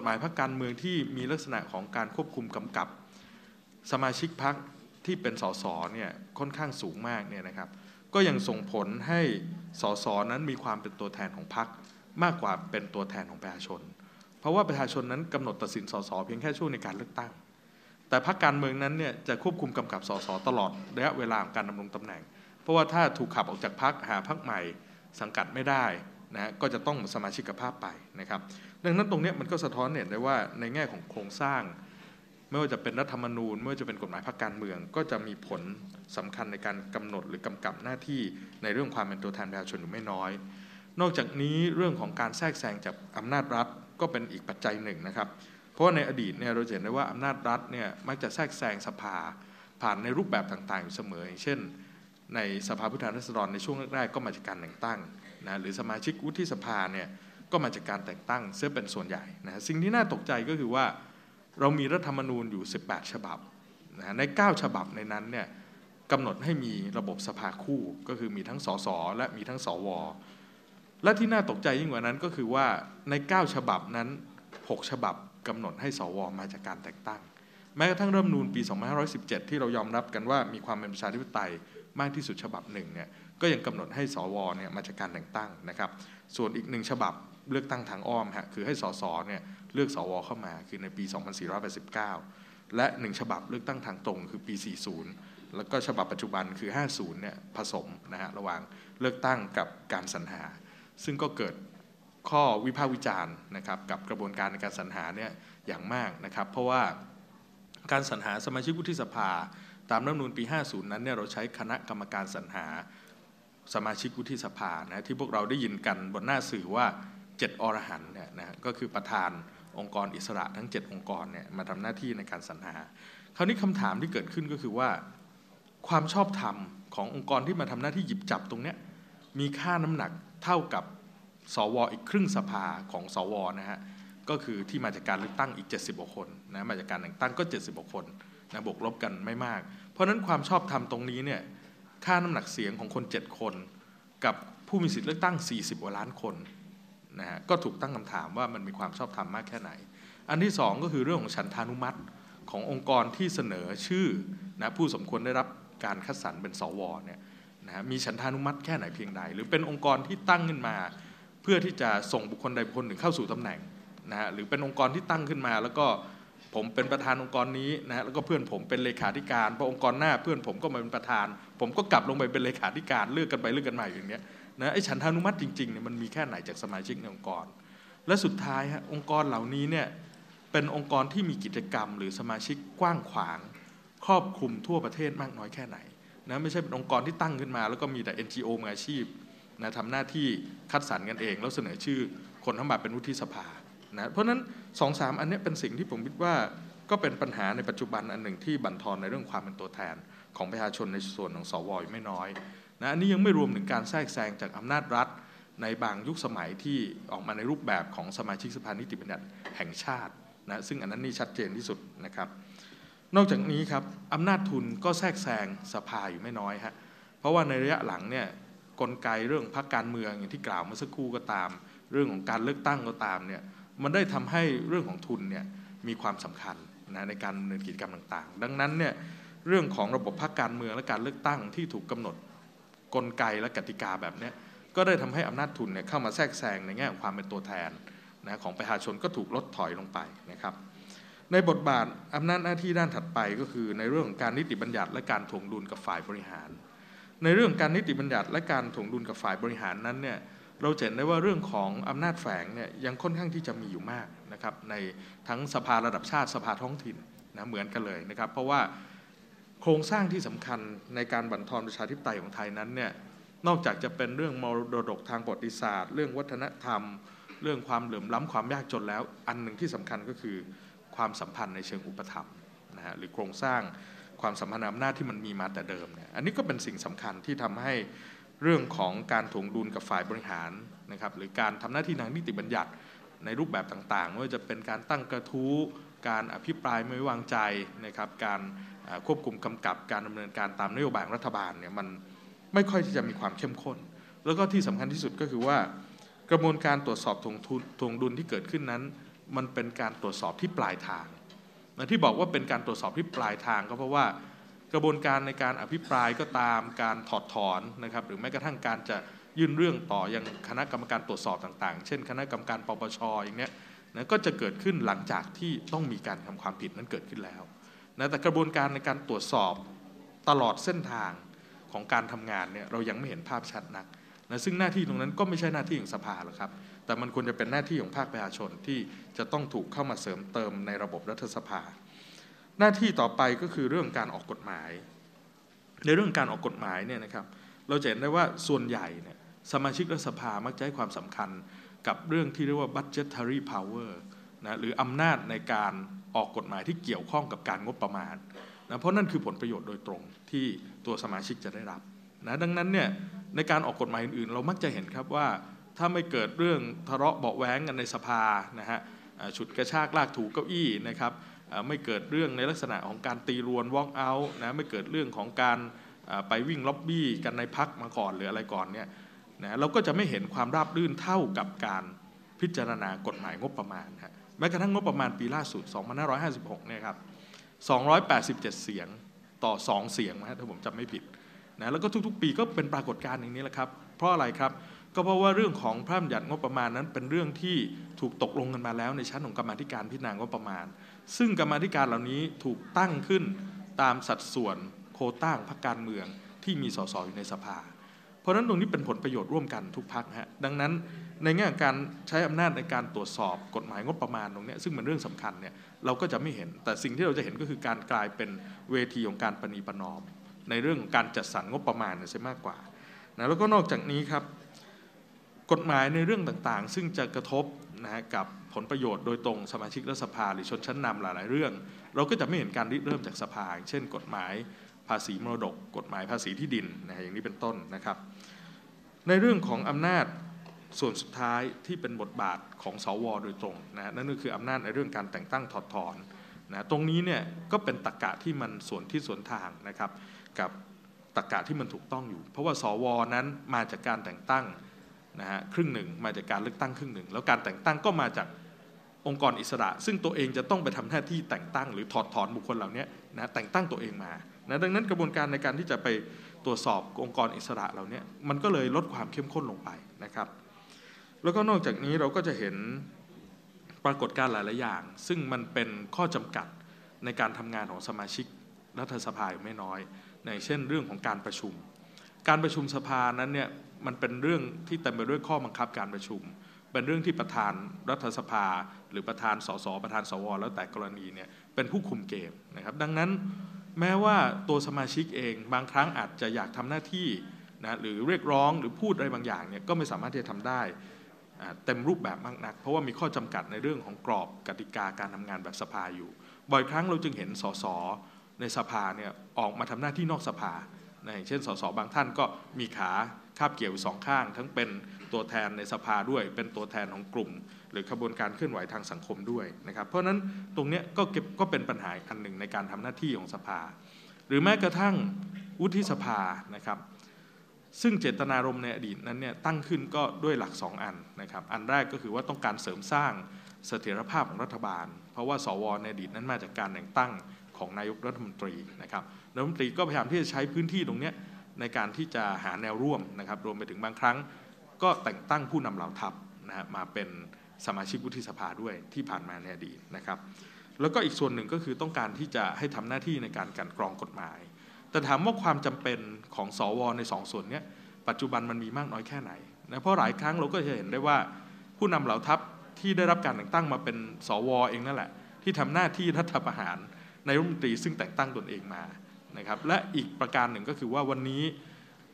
ฎหมายพรรคการเมืองที่มีลักษณะของการควบคุมกำกับ สมาชิกพรรคที่เป็นสสเนี่ยค่อนข้างสูงมากเนี่ยนะครับ ก็ยังส่งผลให้สสนั้นมีความเป็นตัวแทนของพรรคมากกว่าเป็นตัวแทนของประชาชน เพราะว่าประชาชนนั้นกำหนดตัดสินสสเพียงแค่ช่วงในการเลือกตั้ง แต่พรรคการเมืองนั้นเนี่ยจะควบคุมกำกับสสตลอดระยะเวลาของการดำรงตำแหน่ง เพราะว่าถ้าถูกขับออกจากพรรคหาพรรคใหม่สังกัดไม่ได้นะก็จะต้องสมาชิกภาพไปนะครับ ดังนั้นตรงนี้มันก็สะท้อนเห็นได้ว่าในแง่ของโครงสร้าง ไม่ว่าจะเป็นรัฐธรรมนูญ ไม่ว่าจะเป็นกฎหมายพรรคการเมือง ก็จะมีผลสำคัญในการกำหนดหรือกำกับหน้าที่ในเรื่องความเป็นตัวแทนประชาชนอยู่ไม่น้อย นอกจากนี้เรื่องของการแทรกแซงจากอำนาจรัฐก็เป็นอีกปัจจัยหนึ่งนะครับ เพราะว่าในอดีตเนี่ยเราเห็นได้ว่าอำนาจรัฐเนี่ยมักจะแทรกแซงสภาผ่านในรูปแบบต่างๆอยู่เสมออย่างเช่น ในสภาผู้แทนราษฎรในช่วงแรกๆก็มาจากการแต่งตั้งนะหรือสมาชิกวุฒิสภาเนี่ย ก็มาจากการแต่งตั้งซึ่งเป็นส่วนใหญ่นะสิ่งที่น่าตกใจก็คือว่าเรามีรัฐธรรมนูญอยู่ 18 ฉบับนะใน 9 ฉบับในนั้นเนี่ยกำหนดให้มีระบบสภาคู่ก็คือมีทั้งสสและมีทั้งสว และที่น่าตกใจยิ่งกว่านั้นก็คือว่าใน 9 ฉบับนั้น 6 ฉบับกำหนดให้สวมาจากการแต่งตั้ง แม้กระทั่งรัฐธรรมนูญปี 2517 ที่เรายอมรับกันว่ามีความเป็นประชาธิปไตยมากที่สุดฉบับหนึ่งเนี่ยก็ยังกำหนดให้สวเนี่ยมาจากการแต่งตั้งนะครับ ส่วนอีกหนึ่งฉบับ เลือกตั้งทางอ้อมฮะคือให้สสเนี่ยเลือกสวเข้ามาคือในปี 2489 และหนึ่งฉบับเลือกตั้งทางตรงคือปี 40 แล้วก็ฉบับปัจจุบันคือ 50 เนี่ยผสมนะฮะระหว่างเลือกตั้งกับการสรรหา ซึ่งก็เกิดข้อวิพากษ์วิจารณ์นะครับกับกระบวนการในการสรรหาเนี่ยอย่างมากนะครับ เพราะว่าการสรรหาสมาชิกวุฒิสภา ตามรัฐธรรมนูญปี 50 นั้นเนี่ยเราใช้คณะกรรมการสรรหาสมาชิกวุฒิสภานะที่พวกเราได้ยินกันบนหน้าสื่อว่า 7อรหันเนี่ยนะก็คือประธานองค์กรอิสระทั้ง 7 องค์กรเนี่ยมาทำหน้าที่ในการสรรหา คราวนี้คำถามที่เกิดขึ้นก็คือว่า ความชอบธรรมขององค์กรที่มาทำหน้าที่หยิบจับตรงเนี้ยมีค่าน้ำหนักเท่ากับสวอีกครึ่งสภาของสวนะฮะก็คือที่มาจากการเลือกตั้งอีก 70กว่าคนนะมาจากการแต่งตั้งก็ 70กว่าคนนะบวกลบกันไม่มาก เพราะฉะนั้นความชอบธรรมตรงนี้เนี่ยค่าน้ำหนักเสียงของคน 7 คน กับผู้มีสิทธิเลือกตั้ง 40กว่าล้านคน นะฮะก็ถูกตั้งคำถามว่ามันมีความชอบธรรมมากแค่ไหน อันที่ 2 ก็คือเรื่องของฉันทานุมัติขององค์กรที่เสนอชื่อนะผู้สมควรได้รับการคัดสรรเป็นสวเนี่ยนะฮะมีฉันทานุมัติแค่ไหนเพียงใด หรือเป็นองค์กรที่ตั้งขึ้นมา เพื่อที่จะส่งบุคคลใดบุคคลหนึ่งเข้าสู่ตำแหน่งนะฮะหรือเป็นองค์กรที่ตั้งขึ้นมา แล้วก็ผมเป็นประธานองค์กรนี้นะฮะแล้วก็เพื่อนผมเป็นเลขาธิการพอองค์กรหน้าเพื่อนผมก็มาเป็นประธาน ผมก็กลับลงไปเป็นเลขาธิการเลือกกันไปเลือกกันมาอย่างเนี้ย นะไอ้ฉันทานุมัติจริงๆเนี่ยมันมีแค่ไหนจากสมาชิกในองค์กร และสุดท้ายฮะองค์กรเหล่านี้เนี่ยเป็นองค์กรที่มีกิจกรรม หรือสมาชิกกว้างขวาง ครอบคลุมทั่วประเทศมากน้อยแค่ไหนนะไม่ใช่เป็นองค์กรที่ตั้งขึ้นมา แล้วก็มีแต่ NGO มืออาชีพนะทำหน้าที่คัดสรรกันเอง แล้วเสนอชื่อคนทั้งแบบเป็นวุฒิสภานะเพราะฉะนั้นสองสามอันนี้เป็นสิ่งที่ผมคิดว่าก็เป็นปัญหาในปัจจุบันอันหนึ่งที่บั่นทอนในเรื่องความเป็นตัวแทนของประชาชนในส่วนของสวอยู่ไม่น้อย นะอันนี้ยังไม่รวมถึงการแทรกแซงจากอำนาจรัฐในบางยุคสมัยที่ออกมาในรูปแบบของสมาชิกสภานิติบัญญัติแห่งชาตินะซึ่งอันนั้นนี่ชัดเจนที่สุดนะครับ นอกจากนี้ครับอำนาจทุนก็แทรกแซงสภาอยู่ไม่น้อยฮะเพราะว่าในระยะหลังเนี่ยกลไกเรื่องพรรคการเมืองอย่างที่กล่าวเมื่อสักครู่ก็ตาม เรื่องของการเลือกตั้งก็ตามเนี่ยมันได้ทำให้เรื่องของทุนเนี่ยมีความสำคัญนะในการดำเนินกิจกรรมต่างๆ ดังนั้นเนี่ยเรื่องของระบบพรรคการเมืองและการเลือกตั้งที่ถูกกำหนด กลไกและกติกาแบบนี้ก็ได้ทำให้อำนาจทุนเนี่ยเข้ามาแทรกแซงในแง่ของความเป็นตัวแทนนะของประชาชนก็ถูกลดถอยลงไปนะครับ ในบทบาทอำนาจหน้าที่ด้านถัดไปก็คือ ในเรื่องของการนิติบัญญัติและการถ่วงดุลกับฝ่ายบริหาร ในเรื่องการนิติบัญญัติและการถ่วงดุลกับฝ่ายบริหารนั้นเนี่ยเราเห็นได้ว่าเรื่องของอำนาจแฝงเนี่ยยังค่อนข้างที่จะมีอยู่มากนะครับในทั้งสภาระดับชาติสภาท้องถิ่นนะเหมือนกันเลยนะครับ เพราะว่า โครงสร้างที่สำคัญในการบั่นทอนประชาธิปไตยของไทยนั้นเนี่ยนอกจากจะเป็นเรื่องมรดกทางประวัติศาสตร์ เรื่องวัฒนธรรม เรื่องความเหลื่อมล้ำความยากจนแล้ว อันหนึ่งที่สำคัญก็คือความสัมพันธ์ในเชิงอุปถัมภ์นะฮะหรือโครงสร้างความสัมพันธ์อำนาจที่มันมีมาแต่เดิมเนี่ยอันนี้ก็เป็นสิ่งสำคัญที่ทำให้เรื่องของการถ่วงดุลกับฝ่ายบริหารนะครับหรือการทำหน้าที่ทางนิติบัญญัติในรูปแบบต่างๆไม่ว่าจะเป็นการตั้งกระทู้ การอภิปรายไม่ไว้วางใจนะครับการควบคุมกำกับการดำเนินการตามนโยบายรัฐบาลเนี่ยมันไม่ค่อยที่จะมีความเข้มข้น แล้วก็ที่สำคัญที่สุดก็คือว่ากระบวนการตรวจสอบทวงทวงดุลที่เกิดขึ้นนั้น มันเป็นการตรวจสอบที่ปลายทางนะที่บอกว่าเป็นการตรวจสอบที่ปลายทางก็เพราะว่ากระบวนการในการอภิปรายก็ตามการถอดถอนนะครับหรือแม้กระทั่งการจะยื่นเรื่องต่อยังคณะกรรมการตรวจสอบต่างๆ เช่น คณะกรรมการปปชอย่างเนี้ย นะก็จะเกิดขึ้นหลังจากที่ต้องมีการทำความผิดนั้นเกิดขึ้นแล้วนะแต่กระบวนการในการตรวจสอบตลอดเส้นทางของการทำงานเนี่ยเรายังไม่เห็นภาพชัดนักนะซึ่งหน้าที่ตรงนั้นก็ไม่ใช่หน้าที่ของสภาหรอกครับ แต่มันควรจะเป็นหน้าที่ของภาคประชาชนที่จะต้องถูกเข้ามาเสริมเติมในระบบรัฐสภา หน้าที่ต่อไปก็คือเรื่องการออกกฎหมาย ในเรื่องการออกกฎหมายเนี่ยนะครับ เราจะเห็นได้ว่าส่วนใหญ่เนี่ยสมาชิกรัฐสภามักจะให้ความสำคัญ กับเรื่องที่เรียกว่า budgetary power นะหรืออำนาจในการออกกฎหมายที่เกี่ยวข้องกับการงบประมาณนะเพราะนั่นคือผลประโยชน์โดยตรงที่ตัวสมาชิกจะได้รับนะดังนั้นเนี่ยในการออกกฎหมายอื่นๆ เรามักจะเห็นครับว่า ถ้าไม่เกิดเรื่องทะเลาะเบาแว้งกันในสภานะฮะฉุดกระชากลากถูเก้าอี้นะครับไม่เกิดเรื่องในลักษณะของการตีรวน walk out นะไม่เกิดเรื่องของการไปวิ่งล็อบบี้กันในพักมาก่อนหรืออะไรก่อนเนี่ย นะเราก็จะไม่เห็นความราบรื่นเท่ากับการพิจารณากฎหมายงบประมาณฮะแม้กระทั่งงบประมาณปีล่าสุด 2556 เนี่ยครับ 287 เสียงต่อ 2 เสียงนะถ้าผมจำไม่ผิดนะแล้วก็ทุกๆ ปีก็เป็นปรากฏการณ์อย่างนี้แหละครับ เพราะอะไรครับ ก็เพราะว่าเรื่องของพระราชบัญญัติงบประมาณนั้น เป็นเรื่องที่ถูกตกลงกันมาแล้วในชั้นของกรรมธิการพิจารณางบประมาณ ซึ่งกรรมธิการเหล่านี้ถูกตั้งขึ้นตามสัดส่วนโคต้าพรรคการเมืองที่มีสสอยู่ในสภา ราะนั้นตรงนี้เป็นผลประโยชน์ร่วมกันทุกพักฮะดังนั้นในแง่การใช้อำนาจในการตรวจสอบกฎหมายงบประมาณตรงนี้ซึ่งเป็นเรื่องสำคัญเนี่ยเราก็จะไม่เห็น แต่สิ่งที่เราจะเห็นก็คือการกลายเป็นเวทีของการปณีประนอม ในเรื่องของการจัดสรรงบประมาณเสียมากกว่านะแล้วก็นอกจากนี้ครับกฎหมายในเรื่องต่างๆ ซึ่งจะกระทบนะฮะกับผลประโยชน์โดยตรงสมาชิกรัฐสภาหรือชนชั้นนำหลายๆเรื่อง เราก็จะไม่เห็นการริเริ่มจากสภาเช่น กฎหมาย ภาษีมรดก กฎหมายภาษีที่ดินนะอย่างนี้เป็นต้นนะครับ ในเรื่องของอำนาจส่วนสุดท้ายที่เป็นบทบาทของสวโดยตรงนะนั่นก็คืออำนาจในเรื่องการแต่งตั้งถอดถอนนะตรงนี้เนี่ยก็เป็นตรกกะที่มันส่วนที่สวนทางนะครับ กับตรกกะที่มันถูกต้องอยู่ เพราะว่าสวนั้นมาจากการแต่งตั้งนะฮะครึ่งหนึ่งมาจากการเลือกตั้งครึ่งหนึ่งแล้วการแต่งตั้งก็มาจากองค์กรอิสระ ซึ่งตัวเองจะต้องไปทำหน้าที่แต่งตั้งหรือถอดถอนบุคคลเหล่านี้นะแต่งตั้งตัวเองมา นะดังนั้นกระบวนการในการที่จะไปตรวจสอบองค์กรอิสระเหล่านี้มันก็เลยลดความเข้มข้นลงไปนะครับ แล้วก็นอกจากนี้เราก็จะเห็นปรากฏการณ์หลายๆอย่าง ซึ่งมันเป็นข้อจำกัดในการทำงานของสมาชิกรัฐสภาอยู่ไม่น้อยในเช่นเรื่องของการประชุม การประชุมสภานั้นเนี่ยมันเป็นเรื่องที่เต็มไปด้วยข้อบังคับการประชุม เป็นเรื่องที่ประธานรัฐสภา หรือประธานสสประธานสวแล้วแต่กรณีเนี่ยเป็นผู้คุมเกมนะครับ ดังนั้น แม้ว่าตัวสมาชิกเอง บางครั้งอาจจะอยากทำหน้าที่นะหรือเรียกร้องหรือพูดอะไรบางอย่างเนี่ยก็ไม่สามารถที่จะทำได้เต็มรูปแบบมากนัก เพราะว่ามีข้อจำกัดในเรื่องของกรอบกติกาการทำงานแบบสภาอยู่ บ่อยครั้งเราจึงเห็นสสในสภาเนี่ยออกมาทำหน้าที่นอกสภาอย่างเช่นสสบางท่านก็มีขาคาบเกี่ยวสองข้าง ทั้งเป็นตัวแทนในสภาด้วยเป็นตัวแทนของกลุ่ม หรือขบวนการเคลื่อนไหวทางสังคมด้วยนะครับ เพราะฉะนั้นตรงนี้ก็เก็บก็เป็นปัญหาอันหนึ่งในการทำหน้าที่ของสภา หรือแม้กระทั่งวุฒิสภานะครับ ซึ่งเจตนารมณ์ในอดีตนั้นเนี่ยตั้งขึ้นก็ด้วยหลัก 2 อันนะครับ อันแรกก็คือว่าต้องการเสริมสร้างเสถียรภาพของรัฐบาล เพราะว่าสวในอดีตนั้นมาจากการแต่งตั้งของนายกรัฐมนตรีนะครับรัฐมนตรีก็พยายามที่จะใช้พื้นที่ตรงนี้ในการที่จะหาแนวร่วมนะครับ รวมไปถึงบางครั้ง ก็แต่งตั้งผู้นำเหล่าทัพนะฮะมาเป็น สมาชิกวุฒิสภาด้วยที่ผ่านมาในอดีตนะครับ แล้วก็อีกส่วนหนึ่งก็คือต้องการที่จะให้ทำหน้าที่ในการกันกรองกฎหมาย แต่ถามว่าความจำเป็นของสวในสองส่วนนี้ปัจจุบันมันมีมากน้อยแค่ไหนนะเพราะหลายครั้งเราก็จะเห็นได้ว่า ผู้นำเหล่าทัพที่ได้รับการแต่งตั้งมาเป็นสวเองนั่นแหละ ที่ทำหน้าที่รัฐประหารในรัฐมนตรีซึ่งแต่งตั้งตนเองมานะครับและอีกประการหนึ่งก็คือว่าวันนี้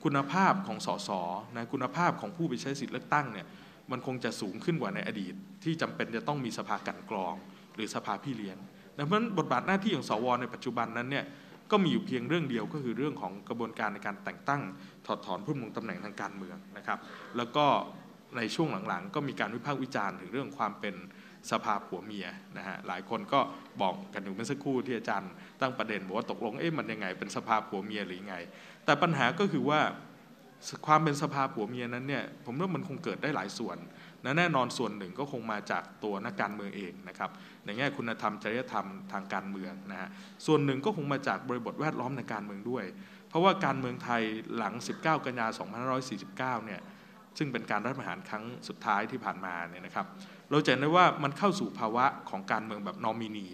คุณภาพของสสนะคุณภาพของผู้ไปใช้สิทธิเลือกตั้งเนี่ย มันคงจะสูงขึ้นกว่าในอดีต ที่จำเป็นจะต้องมีสภากันกรอง หรือสภาพี่เลี้ยงดังนั้นบทบาทหน้าที่ของสวในปัจจุบันนั้นเนี่ยก็มีอยู่เพียงเรื่องเดียวก็คือเรื่องของกระบวนการในการแต่งตั้ง ถอดถอนผู้ดำรงตำแหน่งทางการเมืองนะครับ แล้วก็ในช่วงหลังๆ ก็มีการวิพากษ์วิจารณ์ถึงเรื่องความเป็นสภาผัวเมียนะฮะหลายคนก็บอกกันอยู่เมื่อสักครู่ที่อาจารย์ตั้งประเด็นบอกว่าตกลงเอ๊ะมันยังไงเป็นสภาผัวเมียหรือไง แต่ปัญหาก็คือว่า ความเป็นสภาผัวเมียนั้นเนี่ยผมว่ามันคงเกิดได้หลายส่วนนะแน่นอนส่วนหนึ่งก็คงมาจากตัวนักการเมืองเองนะครับในแง่คุณธรรมจริยธรรมทางการเมืองนะฮะส่วนหนึ่งก็คงมาจากบริบทแวดล้อมในการเมืองด้วย เพราะว่าการเมืองไทยหลัง 19 กันยา 2549 เนี่ยซึ่งเป็นการรัฐประหารครั้งสุดท้ายที่ผ่านมาเนี่ยนะครับเราจะเห็นได้ว่ามันเข้าสู่ภาวะของการเมืองแบบนอมินี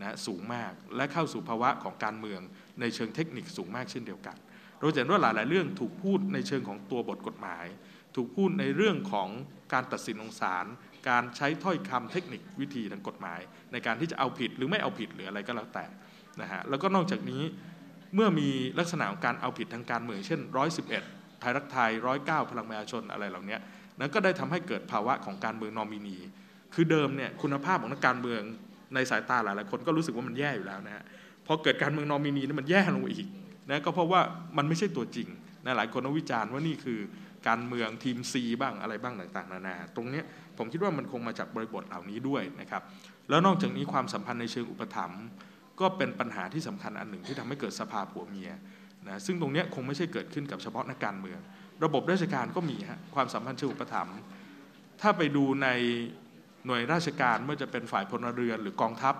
นะสูงมาก และเข้าสู่ภาวะของการเมืองในเชิงเทคนิคสูงมากเช่นเดียวกัน เราเห็นว่าหลาย ๆ เรื่องถูกพูดในเชิงของตัวบทกฎหมาย ถูกพูดในเรื่องของการตัดสินของศาลการใช้ถ้อยคำเทคนิควิธีทางกฎหมาย ในการที่จะเอาผิดหรือไม่เอาผิดหรืออะไรก็แล้วแต่นะฮะแล้วก็นอกจากนี้เมื่อมีลักษณะของการเอาผิดทางการเมืองเช่น 111 ไทยรักไทย 109 พลังประชาชนอะไรเหล่านี้นั้นก็ได้ทำให้เกิดภาวะของการเมืองนอมินี คือเดิมเนี่ยคุณภาพของนักการเมืองในสายตาหลายๆคนก็รู้สึกว่ามันแย่อยู่แล้วนะฮะพอเกิดการเมืองนอมินีนี่มันแย่ลงอีก นะก็เพราะว่ามันไม่ใช่ตัวจริงนะหลายคนวิจารณ์ว่านี่คือการเมืองทีม C บ้างอะไรบ้างต่างๆ นานาตรงนี้ผมคิดว่ามันคงมาจากบริบทเหล่านี้ด้วยนะครับแล้วนอกจากนี้ความสัมพันธ์ในเชิงอุปถัมภ์ก็เป็นปัญหาที่สำคัญอันหนึ่งที่ทำให้เกิดสภาผัวเมียนะซึ่งตรงนี้คงไม่ใช่เกิดขึ้นกับเฉพาะนักการเมือง ระบบราชการก็มีฮะความสัมพันธ์เชิงอุปถัมภ์ถ้าไปดูในหน่วยราชการไม่ว่าจะเป็นฝ่ายพลเรือนหรือกองทัพ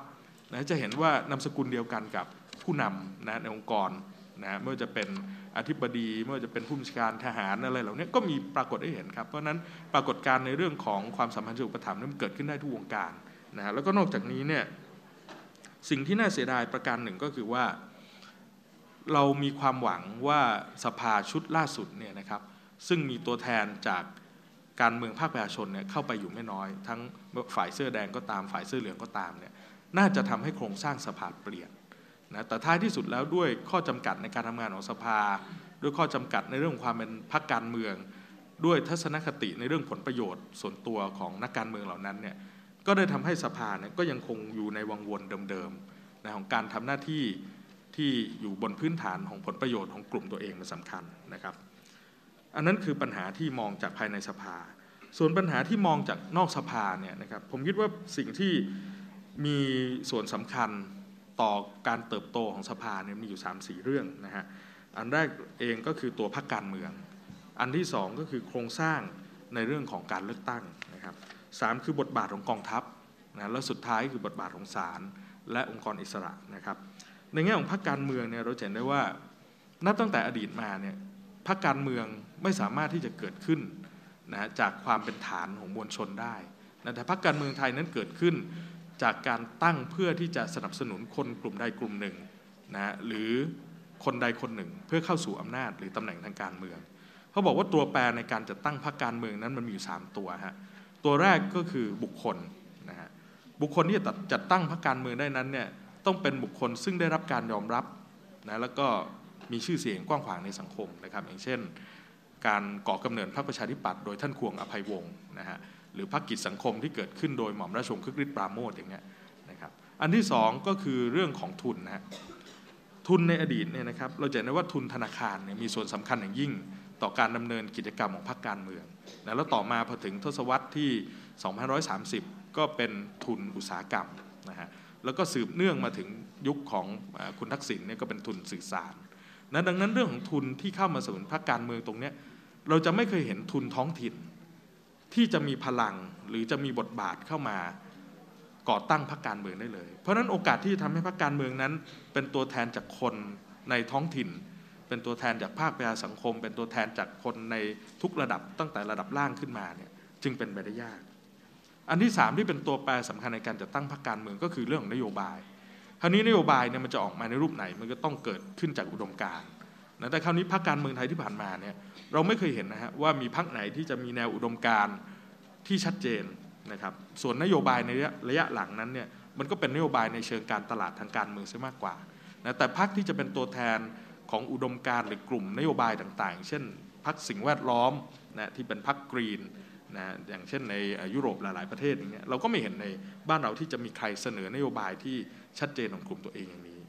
นะจะเห็นว่านามสกุลเดียวกันกับผู้นำนะในองค์กร นะไม่ว่าจะเป็นอธิบดีไม่ว่าจะเป็นผู้บัญชาการทหารอะไรเหล่านี้ก็มีปรากฏให้เห็นครับ เพราะนั้นปรากฏการในเรื่องของความสัมพันธ์เชิงอุปถัมภ์นั้นมันเกิดขึ้นได้ทุกวงการนะฮะแล้วก็นอกจากนี้เนี่ยสิ่งที่น่าเสียดายประการหนึ่งก็คือว่า เรามีความหวังว่าสภาชุดล่าสุดเนี่ยนะครับซึ่งมีตัวแทนจากการเมืองภาคประชาชนเนี่ยเข้าไปอยู่ไม่น้อย ทั้งฝ่ายเสื้อแดงก็ตามฝ่ายเสื้อเหลืองก็ตามเนี่ยน่าจะทำให้โครงสร้างสภาเปลี่ยน นะแต่ท้ายที่สุดแล้วด้วยข้อจำกัดในการทำงานของสภา ด้วยข้อจำกัดในเรื่องความเป็นพรรคการเมือง ด้วยทัศนคติในเรื่องผลประโยชน์ส่วนตัวของนักการเมืองเหล่านั้นเนี่ยก็ได้ทำให้สภาเนี่ยก็ยังคงอยู่ในวังวนเดิมๆนะของการทำหน้าที่ที่อยู่บนพื้นฐานของผลประโยชน์ของกลุ่มตัวเองมันสำคัญนะครับ อันนั้นคือปัญหาที่มองจากภายในสภา ส่วนปัญหาที่มองจากนอกสภาเนี่ยนะครับผมคิดว่าสิ่งที่มีส่วนสำคัญ ต่อการเติบโตของสภาเนี่ยมีอยู่ 3 4 เรื่องนะฮะอันแรกเองก็คือตัวพรรคการเมือง อันที่สองก็คือโครงสร้างในเรื่องของการเลือกตั้งนะครับสามคือบทบาทของกองทัพนะแล้วสุดท้ายคือบทบาทของศาลและองค์กรอิสระนะครับในแง่ของพรรคการเมืองเนี่ยเราเห็นได้ว่านับตั้งแต่อดีตมาเนี่ยพรรคการเมืองไม่สามารถที่จะเกิดขึ้นนะจากความเป็นฐานของมวลชนได้นะแต่พรรคการเมืองไทยนั้นเกิดขึ้น จากการตั้งเพื่อที่จะสนับสนุนคนกลุ่มใดกลุ่มหนึ่งนะหรือคนใดคนหนึ่ง เพื่อเข้าสู่อำนาจหรือตำแหน่งทางการเมืองเขาบอกว่าตัวแปรในการจัดตั้งพรรคการเมืองนั้นมันมีอยู่ 3 ตัวฮะตัวแรกก็คือบุคคลนะฮะบุคคลที่จะจัดตั้งพรรคการเมืองได้นั้นเนี่ยต้องเป็นบุคคลซึ่งได้รับการยอมรับนะแล้วก็มีชื่อเสียงกว้างขวางในสังคมนะครับ อย่างเช่น การก่อกำเนิดพรรคประชาธิปัตย์โดยท่านควงอภัยวงศ์นะฮะ หรือพรรกิจสังคมที่เกิดขึ้นโดยหม่อมราชวงศ์คึกฤทธิ์ปราโมทอย่างเงี้ยนะครับอันที่สองก็คือเรื่องของทุนนะฮะทุนในอดีตเนี่ยนะครับเราจะเห็นว่าทุนธนาคารเนี่ยมีส่วนสำคัญอย่างยิ่งต่อการดำเนินกิจกรรมของพรรคการเมืองนะแล้วต่อมาพอถึงทศวรรษที่ 2530 ก็เป็นทุนอุตสาหกรรมนะฮะแล้วก็สืบเนื่องมาถึงยุคของคุณทักษิณเนี่ยก็เป็นทุนสื่อสารนะดังนั้นเรื่องของทุนที่เข้ามาสนับสนุนพรรคการเมืองตรงนี้เราจะไม่เคยเห็นทุนท้องถิ่น ที่จะมีพลังหรือจะมีบทบาทเข้ามาก่อตั้งพรรคการเมืองได้เลย เพราะฉะนั้นโอกาสที่จะทำให้พรรคการเมืองนั้น เป็นตัวแทนจากคนในท้องถิ่น เป็นตัวแทนจากภาคประชาสังคม เป็นตัวแทนจากคนในทุกระดับตั้งแต่ระดับล่างขึ้นมาเนี่ยจึงเป็นไปได้ยาก อันที่สามที่เป็นตัวแปรสำคัญในการจัดตั้งพรรคการเมืองก็คือเรื่องของนโยบายคราวนี้นโยบายเนี่ยมันจะออกมาในรูปไหนมันก็ต้องเกิดขึ้นจากอุดมการณ์ นะแต่คราวนี้พรรคการเมืองไทยที่ผ่านมาเนี่ยเราไม่เคยเห็นนะฮะว่ามีพรรคไหนที่จะมีแนวอุดมการณ์ที่ชัดเจนนะครับส่วนนโยบายในระยะหลังนั้นเนี่ยมันก็เป็นนโยบายในเชิงการตลาดทางการเมืองซะมากกว่านะแต่พรรคที่จะเป็นตัวแทนของอุดมการณ์หรือกลุ่มนโยบายต่างๆ เช่นพรรคสิ่งแวดล้อมนะที่เป็นพรรคกรีนนะอย่างเช่นในยุโรปหลายๆประเทศอย่างเงี้ยเราก็ไม่เห็นในบ้านเราที่จะมีใครเสนอนโยบายที่ชัดเจนของกลุ่มตัวเองอย่างนี้